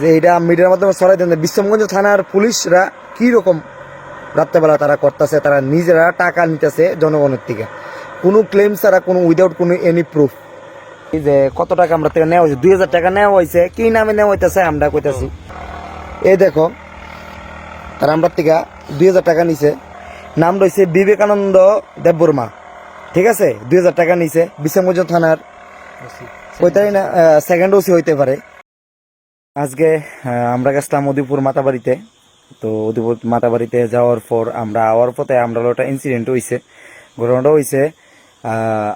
যে এটা মিডিয়ার মাধ্যমে ছড়াই দেন বিশ্বমগঞ্জ থানার পুলিশরা কি রকম রাত্রেবেলা তারা করতেছে তারা নিজেরা টাকা নিতেছে জনগণের থেকে কোনো ক্লেম ছাড়া কোনো উইদাউট কোনো এনি প্রুফ যে কত টাকা আমরা থেকে নেওয়া হয়েছে? দুই হাজার টাকা নেওয়া হয়েছে। কি নামে নেওয়া হইতেছে? আমরা কইতাছি। এই দেখো তারা আমরা থেকে দুই হাজার টাকা নিছে। নাম রয়েছে বিবেকানন্দ দেববর্মা। ঠিক আছে? দুই হাজার টাকা নিছে বিশ্বমগঞ্জ থানার। কইতাই না সেকেন্ড ওসি হইতে পারে। আজকে আমরা গেছিলাম মদিপুর মাতাবাড়িতে। তো উদয়পুর মাতাবাড়িতে যাওয়ার পর আমরা আওয়ার পথে আমরা একটা ইনসিডেন্ট হয়েছে ঘটনাটা হয়েছে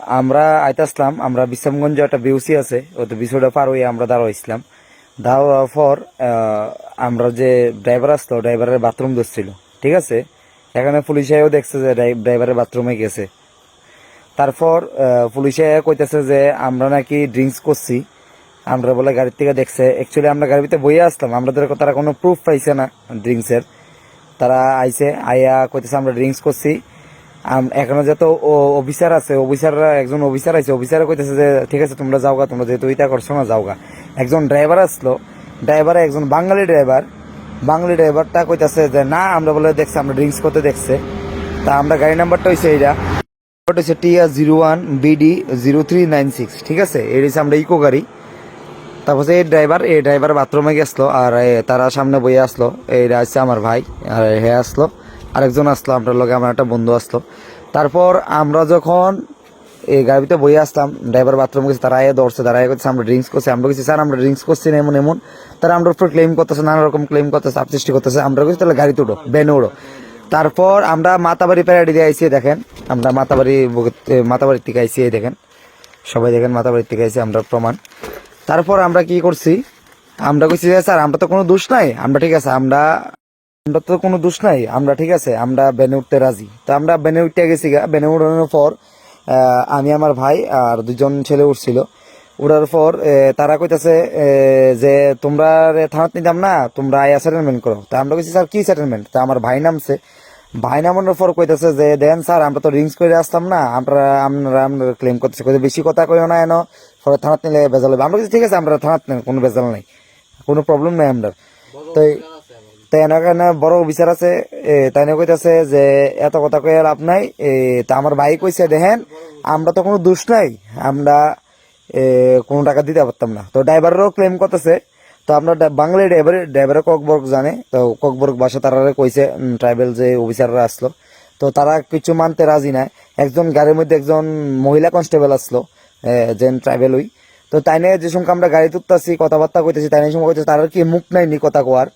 আমরা আইতাসলাম আমরা বিশ্রামগঞ্জ একটা বিউসি আছে, ওই তো বিষয়টা পার হয়ে আমরা দাঁড়াইছিলাম। দাঁড়ানোর পর আমরা যে ড্রাইভার আসলো ড্রাইভারের বাথরুম ধরছিল, ঠিক আছে? এখানে পুলিশেও দেখছে যে ড্রাই- ড্রাইভারের বাথরুমে গেছে। তারপর পুলিশে কইতেছে যে আমরা নাকি ড্রিঙ্কস করছি। আমরা বলে গাড়ির থেকে দেখছে। অ্যাকচুয়ালি আমরা গাড়ির ভিতরে বইয়ে আসলাম। আমাদের তারা কোনো প্রুফ পাইছে না ড্রিঙ্কসের তারা আইছে আইয়া কইতেছে আমরা ড্রিঙ্কস করছি। এখনও যত অফিসার আছে অফিসাররা একজন অফিসার আছে অফিসার কইতেছে যে, ঠিক আছে, তোমরা যাওগা, তোমরা যেহেতু ইটা করছ না, যাওগা। একজন ড্রাইভার আসলো। ড্রাইভার একজন বাঙালি ড্রাইভার বাঙালি ড্রাইভারটা কইতেছে যে, না, আমরা বলে দেখছি, আমরা ড্রিঙ্কস করতে দেখছে। তা আমরা গাড়ি নাম্বারটা হইছে এইটা হচ্ছে TR zero one BD zero three nine six, ঠিক আছে? এই হচ্ছে আমরা ইকো গাড়ি। তারপর এই ড্রাইভার এই ড্রাইভার বাথরুমে গেছিল আর তারা সামনে বইয়ে আসলো। এইটা হচ্ছে আমার ভাই আর হে আসলো। আরেকজন আসলো আমরা লগে আমার একটা বন্ধু আসলো। তারপর আমরা যখন এই গাড়িতে বইয়ে আসলাম ড্রাইভার বাথরুম গেছে, তারা আয়ে ধরছে তারা করছে আমরা ড্রিঙ্কস করছি। আমরা গেছি স্যার, আমরা ড্রিঙ্কস করছি না এমন এমন। তারা আমরা উপর ক্লেম করতেছে, নানা রকম ক্লেম করতেছে আপসৃষ্টি করতেছে। আমরা গেছি তাহলে গাড়িতে উঠো বেনে উঠো। তারপর আমরা মাতাবাড়ি প্যারাডি দিয়ে আইসি দেখেন। আমরা মাতাবাড়ি মাতাবাড়ির থেকে আইসি দেখেন। সবাই দেখেন মাতাবাড়ির থেকে আইসি আমরা প্রমাণ। তারপর আমরা কি করছি? আমরা কইছি যে স্যার, আমরা তো কোনো দোষ নাই। আমরা, ঠিক আছে, আমরা আমরা তো কোনো দোষ নাই। আমরা, ঠিক আছে, আমরা বেনে উঠতে রাজি। তো আমরা বেনে উঠতে গেছি গা। বেনে উঠানোর পর আমি, আমার ভাই আর দুজন ছেলে উঠছিল। উঠার পর তারা কইতাছে যে, তোমরা থানাত নিতাম না, তোমরা আয়া সেটেলমেন্ট করো। তা আমরা কইছি, স্যার, কি সেটেলমেন্ট তা আমার ভাই নামছে। ভাই নামানোর পর কইতাছে যে দেন স্যার আমরা তো রিংস করে আসতাম না। আমরা আমরা আমরা ক্লেম করতেছি। কইতে বেশি কথা কইও না এনো। পরে থানাত নিলে বেজাল হবে আমরা ঠিক আছে আমরা থানাত নেই কোনো বেজাল নাই। কোনো প্রবলেম নাই আমরা তো তো এখানে বড় অফিসার আছে। এ, তাই না কইতাছে যে এত কথা কয়ে লাভ নাই। এ, তা আমার ভাই কইছে দেখেন আমরা তো কোনো দোষ নাই। আমরা কোনো টাকা দিতে পারতাম না। তো ড্রাইভাররাও ক্লেম করতেছে। তো ডা- বাঙালি ড্রাইভার ড্রাইভারে ককবর্গ জানে। তো ককবর্গ ভাষা তারা কইছে ট্রাইবেল যে অফিসাররা আসলো। তো তারা কিছু মানতে রাজি নাই। একজন গাড়ির মধ্যে একজন মহিলা কনস্টেবল আসলো যেন ট্রাইবেল ওই। তো তাই নিয়ে যে সময় আমরা গাড়ি তুলতেছি, কথাবার্তা কইতেছি, তাই নিয়ে সময় কইতেছি, তার কি মুখ নাই নি কথা কোয়ার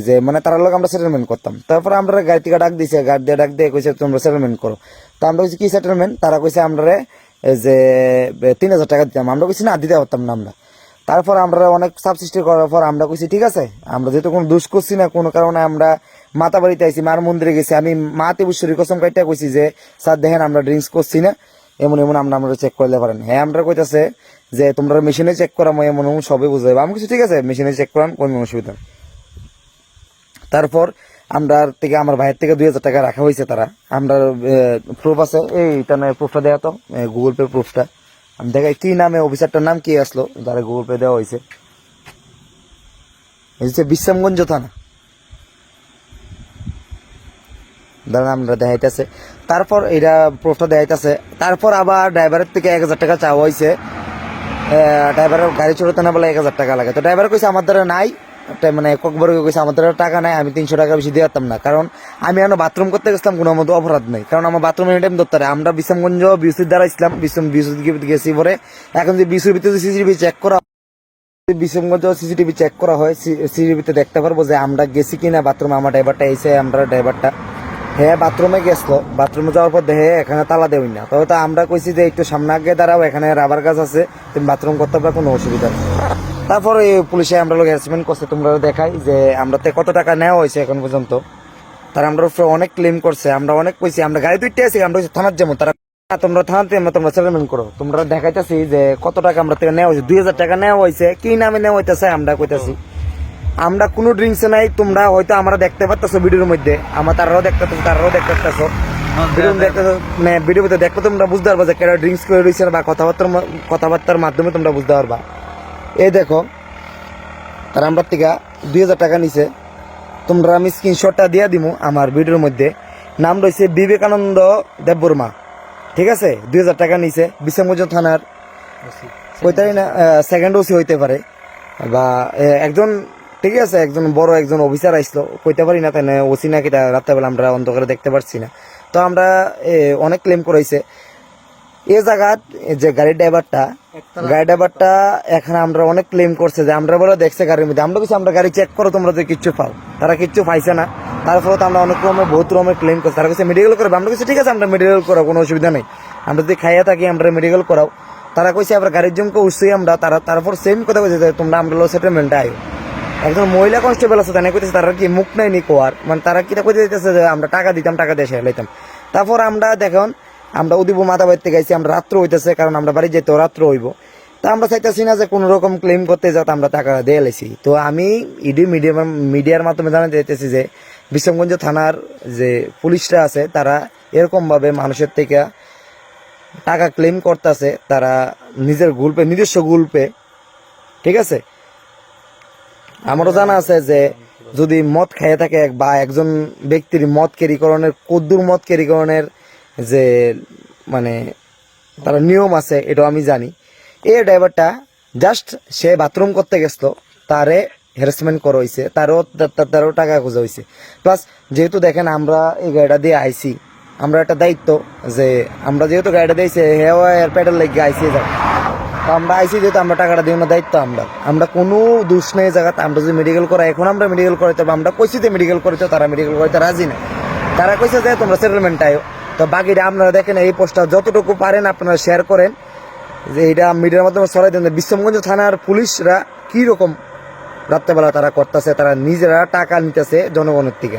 যে মানে তার লোক আমরা সেটেলমেন্ট করতাম। তারপরে আমরা গাড়ি থেকে ডাক দিছে, গাড়ি দিয়ে ডাক দিয়ে কইছে, তোমরা সেটেলমেন্ট করো। তো আমরা কইছি, কি সেটেলমেন্ট তারা কইছে আমরা যে, তিন হাজার টাকা দিতাম। আমরা কইছি, না, দিতে পারতাম না আমরা। তারপর আমরা অনেক সৃষ্টি করার পর আমরা কইছি, ঠিক আছে, আমরা যেহেতু কোনো দুষ করছি না, কোনো কারণে আমরা মাতা বাড়িতে আইছি, মার মন্দিরে গেছি, আমি মা তিবুশ্বরী কসম কাইটা কইছি যে, স্যার, দেখেন আমরা ড্রিঙ্কস করছি না, এমন এমন আমরা আমরা চেক করলে পারেন। হ্যাঁ আমরা কইতাছে যে, তোমরা মেশিনে চেক করা এমন এমন সবই বুঝাই আমি কিছু ঠিক আছে মেশিনে চেক করান, কোনো অসুবিধা তারপর আমরা থেকে, আমার ভাইয়ের থেকে দুই হাজার টাকা রাখা হয়েছে তারা। আমরা প্রুফ আছে, এই প্রুফটা দেওয়া তো গুগল পে প্রুফটা আমি দেখাই কি নামে অফিসারটার নাম কি আসলো তারা গুগল পে দেওয়া হয়েছে। এসেছে বিশ্রামগঞ্জ থানা। দাঁড়ান, আমরা দেখাইতেছে। তারপর এটা প্রুফটা দেখাইতেছে, তারপর আবার ড্রাইভারের থেকে এক হাজার টাকা চাওয়া হয়েছে। ড্রাইভারের গাড়ি চড়াতে না বলে এক হাজার টাকা লাগে। তো ড্রাইভার কইছে, আমার দ্বারা নাই। মানে ককবর কইছে আমার দ্বারা টাকা নাই, আমি তিনশো টাকা বেশি দিয়ে পারতাম না। কারণ আমি এখন বাথরুম করতে গেছিলাম, কোনো মতো অপরাধ নেই। কারণ আমার বাথরুম এনি টাইম ধরতে আমরা বিশ্রামগঞ্জ বিসির দ্বারা ইসলাম বিশ্রাম বিউসি গেছি পরে। এখন যে বিউসির ভিতরে সিসিটিভি চেক করা বিশ্বমগঞ্জ সিসিটিভি চেক করা হয় সিসিটিভিতে দেখতে পারব যে আমরা গেছি কিনা বাথরুমে। আমার ড্রাইভারটা এসে, আমরা ড্রাইভারটা হ্যাঁ বাথরুমে গেছিল। বাথরুমে যাওয়ার পর দেখে এখানে তালা দেওই না। তবে তো আমরা কইছি যে একটু সামনে আগে দাঁড়াও, এখানে রাবার গাছ আছে, তুমি বাথরুম করতে পারবে কোনো অসুবিধা নেই। তারপরে পুলিশে আমরা লোক হ্যারাসমেন্ট করছে তোমরা দেখাই যে আমরা তে কত টাকা নেওয়া হয়েছে এখন পর্যন্ত। তারা আমরা উপরে অনেক ক্লেম করছে আমরা অনেক কইছি আমরা গাড়ি দুইটা আছি আমরা থানার যেমন তারা তোমরা থানাতে আমরা তোমরা সেটেলমেন্ট করো। তোমরা দেখাইতেছি যে কত টাকা আমরা থেকে নেওয়া হয়েছে দুই হাজার টাকা নেওয়া হয়েছে কি নামে নেওয়া হইতেছে আমরা কইতাছি। আমরা কোনো ড্রিঙ্কস নাই তোমরা হয়তো আমরা দেখতে পারতেছো ভিডিওর মধ্যে আমার তারাও দেখতে পাচ্ছ তারাও দেখতে পাচ্ছ ভিডিও দেখতে মানে ভিডিও দেখতে তোমরা বুঝতে পারবা যে কেন ড্রিঙ্কস করে রয়েছে বা কথাবার্তার কথাবার্তার মাধ্যমে তোমরা বুঝতে পারবা। এই দেখো তারা আমার থেকে দুই হাজার টাকা নিছে। তোমরা আমি স্ক্রিনশটটা দিয়ে দিমু আমার ভিডিওর মধ্যে। নাম রয়েছে বিবেকানন্দ দেববর্মা। ঠিক আছে? দুই হাজার টাকা নিছে বিশ্বমগঞ্জ থানার। কইতারি না সেকেন্ড ওসি হইতে পারে। বা একজন ঠিক আছে একজন বড় একজন অফিসার আইসলো কইতে পারি না তাই না ওসি না কিটা রাত্রেবেলা আমরা অন্ধকারে দেখতে পারছি না। তো আমরা এ, অনেক ক্লেম করাইছে। এ জায়গাত যে গাড়ির ড্রাইভারটা গাড়ি ড্রাইভারটা এখানে আমরা অনেক ক্লেম করছে যে আমরা বলে দেখছে গাড়ির মধ্যে। আমরা কিছু আমরা গাড়ি চেক করো তোমরা তো কিচ্ছু পাও। তারা কিচ্ছু পাইছে না। তারপরে তো আমরা অনেক রকমের বহুত রকমের ক্লেম করছি। তারা কাছে মেডিকেল করবে। আমরা কিছু ঠিক আছে আমরা মেডিকেল করাও কোনো অসুবিধা নেই। আমরা যদি খাইয়া থাকি আমরা মেডিকেল করাও। তারা কইছে আমরা গাড়ির জমকে উঠছি আমরা। তারা তারপর সেম কথা কইছে যে তোমরা আমরা লো সেটেলমেন্টে আইও। একজন মহিলা কনস্টেবল আছে তাই কইতেছে তারা কি মুখ নাই নি কোয়ার? মানে তারা কিটা কইতে দিতেছে যে আমরা টাকা দিতাম টাকা দিয়ে লাইতাম। তারপর আমরা দেখুন আমরা উদিব মাথা বাড়িতে গেছি, আমরা রাত্র হইতেছে, কারণ আমরা বাড়ি যেতে রাত্র হইব। তা আমরা চাইতেছি না যে কোনো রকম ক্লেম করতে যাতে আমরা টাকা দিয়ে লাইছি তো আমি ইডি মিডিয়া, মিডিয়ার মাধ্যমে জানাতে চাইতেছি যে, বিশ্বমগঞ্জ থানার যে পুলিশরা আছে, তারা এরকমভাবে মানুষের থেকে টাকা ক্লেম করতেছে, তারা নিজের গুলপে, নিজস্ব গুলপে, ঠিক আছে? আমারও জানা আছে যে, যদি মদ খেয়ে থাকে বা একজন ব্যক্তির মদ কেরিকরণের কদ্দুর মদ কেরিকরণের যে মানে তার নিয়ম আছে, এটাও আমি জানি। এই ড্রাইভারটা জাস্ট সে বাথরুম করতে গেছিল, তারে হ্যারাসমেন্ট করা হয়েছে তারও তারও টাকা খোঁজা হয়েছে প্লাস যেহেতু দেখেন আমরা এই গাড়িটা দিয়ে আইছি, আমরা একটা দায়িত্ব যে, আমরা যেহেতু গাড়িটা দিয়েছি হেওয়া এর পেডাল লেগে আইসি যাব তো আমরা আইসি যেহেতু আমরা টাকাটা দিই না দায়িত্ব আমরা। আমরা কোনো দোষ নেই জায়গাতে, আমরা যদি মেডিকেল করা এখন আমরা মেডিকেল করাইতে আমরা কইছি যে মেডিকেল করাইতে, তারা মেডিকেল করাইতে রাজি না। তারা কইছে যে, তোমরা সেটেলমেন্ট আয়ো। তো বাকিটা আপনারা দেখেন, এই পোস্টটা যতটুকু পারেন আপনারা শেয়ার করেন। যে এটা মিডিয়ার মাধ্যমে ছড়াই দেন। বিশ্বমগঞ্জ থানার পুলিশরা কি রকম রাত্রেবেলা তারা করতেছে, তারা নিজেরা টাকা নিতেছে জনগণের থেকে।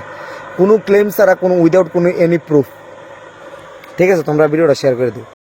কোনো ক্লেম ছাড়া, কোনো উইদাউট কোনো এনি প্রুফ ঠিক আছে, তোমরা ভিডিওটা শেয়ার করে দিও।